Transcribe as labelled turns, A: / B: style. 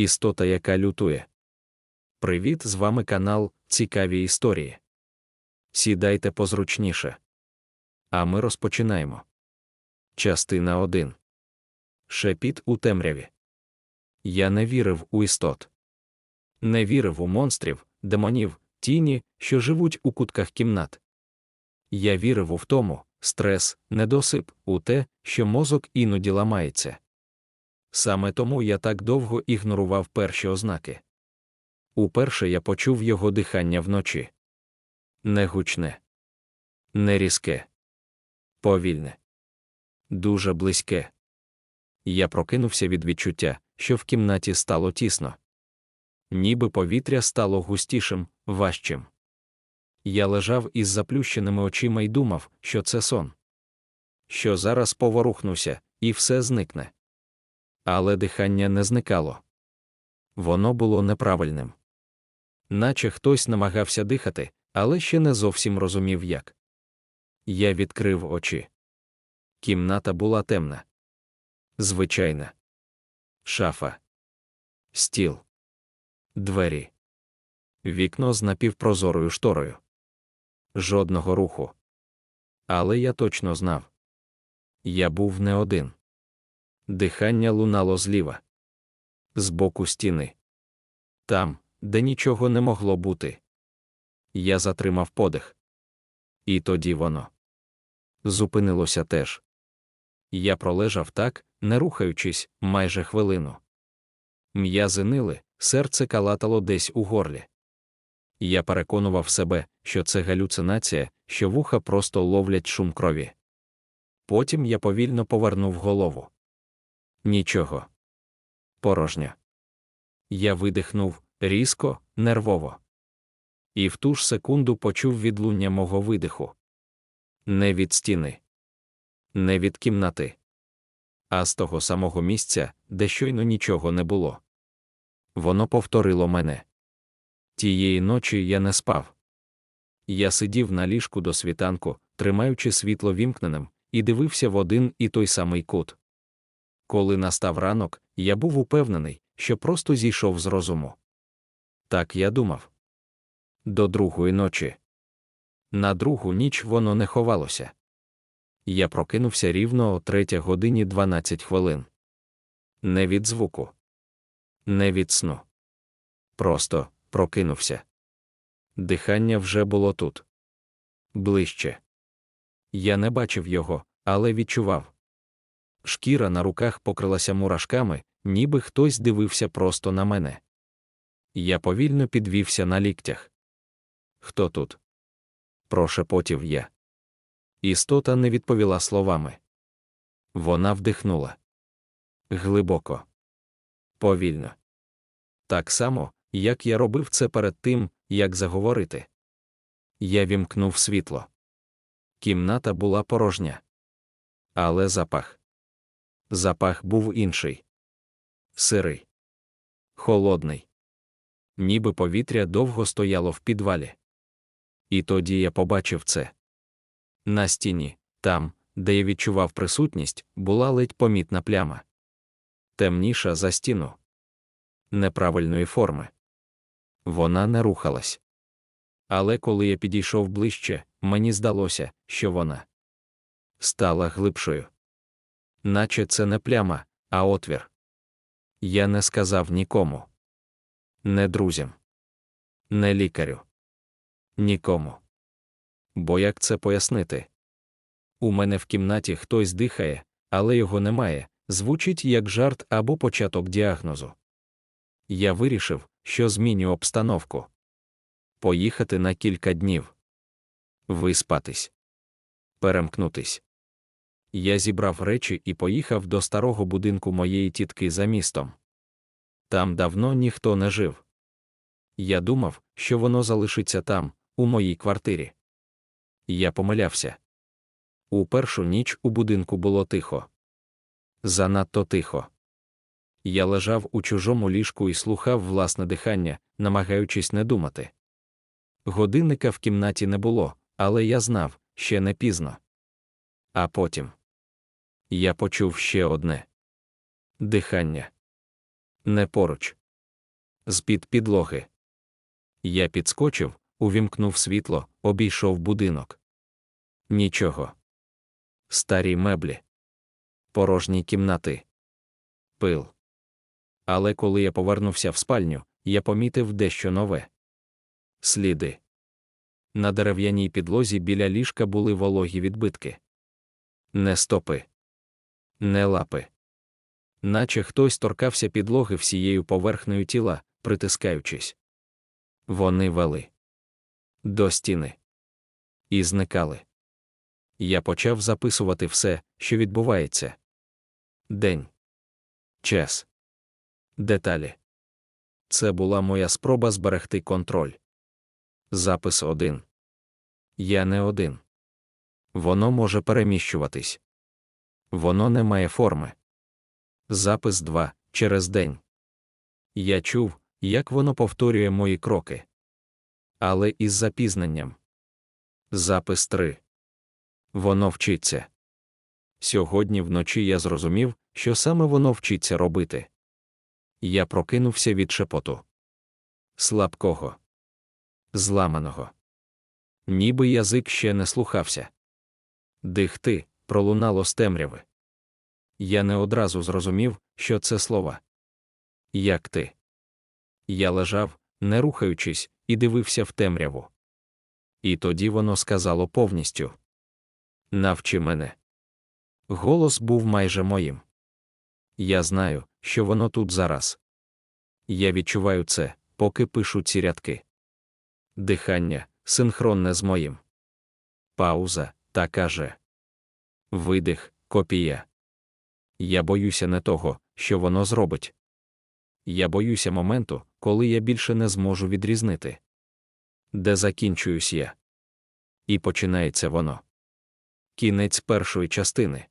A: Істота, яка лютує. Привіт, з вами канал Цікаві історії. Сідайте позручніше. А ми розпочинаємо. Частина 1. Шепіт у темряві. Я не вірив у істот. Не вірив у монстрів, демонів, тіні, що живуть у кутках кімнат. Я вірив у втому, стрес, недосип, у те, що мозок іноді ламається. Саме тому я так довго ігнорував перші ознаки. Уперше я почув його дихання вночі. Не гучне, не різке, повільне, дуже близьке. Я прокинувся від відчуття, що в кімнаті стало тісно. Ніби повітря стало густішим, важчим. Я лежав із заплющеними очима і думав, що це сон. Що зараз поворухнуся, і все зникне. Але дихання не зникало. Воно було неправильним. Наче хтось намагався дихати, але ще не зовсім розумів як. Я відкрив очі. Кімната була темна. Звичайна. Шафа. Стіл. Двері. Вікно з напівпрозорою шторою. Жодного руху. Але я точно знав. Я був не один. Дихання лунало зліва. З боку стіни. Там, де нічого не могло бути. Я затримав подих. І тоді воно зупинилося теж. Я пролежав так, не рухаючись, майже хвилину. М'язи нили, серце калатало десь у горлі. Я переконував себе, що це галюцинація, що вуха просто ловлять шум крові. Потім я повільно повернув голову. Нічого. Порожня. Я видихнув різко, нервово. І в ту ж секунду почув відлуння мого видиху. Не від стіни, не від кімнати, а з того самого місця, де щойно нічого не було. Воно повторило мене. Тієї ночі я не спав. Я сидів на ліжку до світанку, тримаючи світло вімкненим, і дивився в один і той самий кут. Коли настав ранок, я був упевнений, що просто зійшов з розуму. Так я думав. До другої ночі. На другу ніч воно не ховалося. Я прокинувся рівно о третя годині 12 хвилин. Не від звуку, не від сну. Просто прокинувся. Дихання вже було тут. Ближче. Я не бачив його, але відчував. Шкіра на руках покрилася мурашками, ніби хтось дивився просто на мене. Я повільно підвівся на ліктях. Хто тут? прошепотів я. Істота не відповіла словами. Вона вдихнула. Глибоко, повільно. Так само, як я робив це перед тим, як заговорити. Я вімкнув світло. Кімната була порожня. Але запах. Запах був інший. Сирий. Холодний. Ніби повітря довго стояло в підвалі. І тоді я побачив це. На стіні, там, де я відчував присутність, була ледь помітна пляма. Темніша за стіну. Неправильної форми. Вона не рухалась. Але коли я підійшов ближче, мені здалося, що вона стала глибшою. Наче це не пляма, а отвір. Я не сказав нікому, не друзям, не лікарю, нікому. Бо як це пояснити? У мене в кімнаті хтось дихає, але його немає, звучить як жарт або початок діагнозу. Я вирішив, що зміню обстановку. Поїхати на кілька днів, виспатись, перемкнутись. Я зібрав речі і поїхав до старого будинку моєї тітки за містом. Там давно ніхто не жив. Я думав, що воно залишиться там, у моїй квартирі. Я помилявся. У першу ніч у будинку було тихо. Занадто тихо. Я лежав у чужому ліжку і слухав власне дихання, намагаючись не думати. Годинника в кімнаті не було, але я знав, ще не пізно. А потім я почув ще одне дихання. Не поруч, з-під підлоги. Я підскочив, увімкнув світло, обійшов будинок. Нічого. Старі меблі, порожні кімнати, пил. Але коли я повернувся в спальню, я помітив дещо нове. Сліди. На дерев'яній підлозі біля ліжка були вологі відбитки. Не стопи, не лапи. Наче хтось торкався підлоги всією поверхнею тіла, притискаючись. Вони вели до стіни і зникали. Я почав записувати все, що відбувається. День, час, деталі. Це була моя спроба зберегти контроль. Запис один. Я не один. Воно може переміщуватись. Воно не має форми. Запис 2. Через день. Я чув, як воно повторює мої кроки. Але із запізненням. Запис 3. Воно вчиться. Сьогодні вночі я зрозумів, що саме воно вчиться робити. Я прокинувся від шепоту. Слабкого, зламаного. Ніби язик ще не слухався. Дихти пролунало з темряви. Я не одразу зрозумів, що це слова. Як ти? Я лежав, не рухаючись, і дивився в темряву. І тоді воно сказало повністю Навчи мене. Голос був майже моїм. Я знаю, що воно тут зараз. Я відчуваю це, поки пишу ці рядки. Дихання синхронне з моїм. Пауза та каже Видих, копія. Я боюся не того, що воно зробить. Я боюся моменту, коли я більше не зможу відрізнити, де закінчуюсь я. І починається воно. Кінець першої частини.